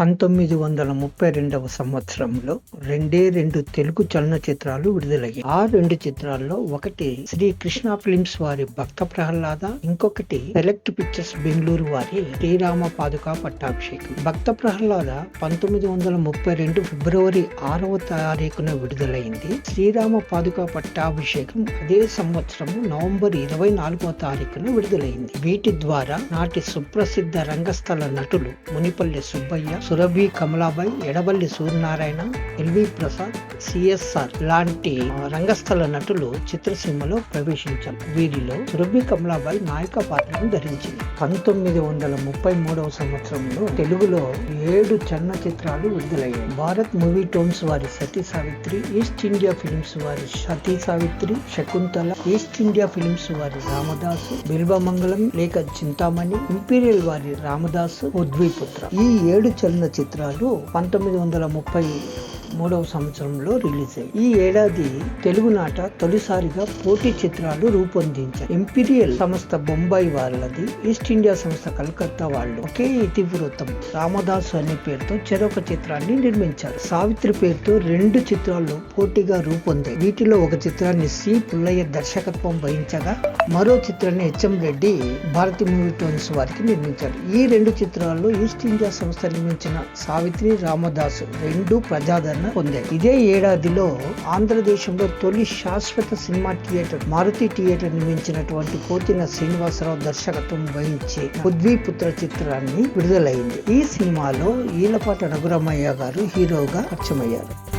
పంతొమ్మిది వందల ముప్పై రెండవ సంవత్సరంలో రెండే రెండు తెలుగు చలనచిత్రాలు విడుదలయ్యాయి. ఆ రెండు చిత్రాల్లో ఒకటి శ్రీ కృష్ణ ఫిలిమ్స్ వారి భక్త ప్రహ్లాద ఇంకొకటి సెలెక్ట్ పిక్చర్స్ బెంగళూరు వారి శ్రీరామ పాదుక పట్టాభిషేకం. భక్త ప్రహ్లాద పంతొమ్మిది వందల ముప్పై రెండు ఫిబ్రవరి ఆరవ తారీఖున విడుదలైంది. శ్రీరామ పాదుక పట్టాభిషేకం అదే సంవత్సరం నవంబర్ ఇరవై నాలుగవ తారీఖున విడుదలైంది. వీటి ద్వారా నాటి సుప్రసిద్ధ రంగస్థల నటులు Munipalli Subbaiah Surabhi Kamalabai Edaballi Suryanarayana L V Prasad C S R లాంటి రంగస్థల నటులు చిత్రసీమలో ప్రవేశించారు. వీరిలో సురభి కమలాబాయ్ నాయక పాత్రను ధరించింది. పంతొమ్మిది వందల ముప్పై మూడవ సంవత్సరంలో తెలుగులో ఏడు చలనచిత్రాలు విడుదలయ్యాయి. భారత్ మూవీ టోన్స్ వారి Sati Savitri East India Films వారి Sati Savitri Shakuntala East India Films వారి రామదాసు బిల్వమంగళం లేక చింతామణి ఇంపీరియల్ వారి రామదాసు ఉద్విపుత్ర. ఈ ఏడు చలనచిత్రాలు పంతొమ్మిది వందల ముప్పై మూడవ సంవత్సరంలో రిలీజ్ అయ్యాయి ఈ ఏడాది తెలుగు నాట తొలిసారిగా పోటీ చిత్రాలు రూపొందించారు. ఇంపీరియల్ సంస్థ బొంబాయి వాళ్ళది ఈస్ట్ ఇండియా సంస్థ కలకత్తా వాళ్ళు ఒకే ఇతివృత్తం. రామదాసు అనే పేరుతో చెరొక చిత్రాన్ని నిర్మించారు. సావిత్రి పేరుతో రెండు చిత్రాలు పోటీగా రూపొందాయి. వీటిలో ఒక చిత్రాన్ని సి. పుల్లయ్య దర్శకత్వం వహించగా మరో చిత్రాన్ని H M Reddy Bharati Movie Tones వారికి నిర్మించారు. ఈ రెండు చిత్రాల్లో ఈస్ట్ ఇండియా సంస్థ నిర్మించిన సావిత్రి రామదాసు రెండు ప్రజాదరణ పొందాయి. ఇదే ఏడాదిలో ఆంధ్రదేశంలో తొలి శాశ్వత సినిమా థియేటర్ మారుతి థియేటర్ నిర్మించినటువంటి కోతిన శ్రీనివాసరావు దర్శకత్వం వహించే పుత్ర చిత్రాన్ని విడుదలైంది. ఈ సినిమాలో ఈలపాట రఘురామయ్య గారు హీరోగా పరిచయమయ్యారు.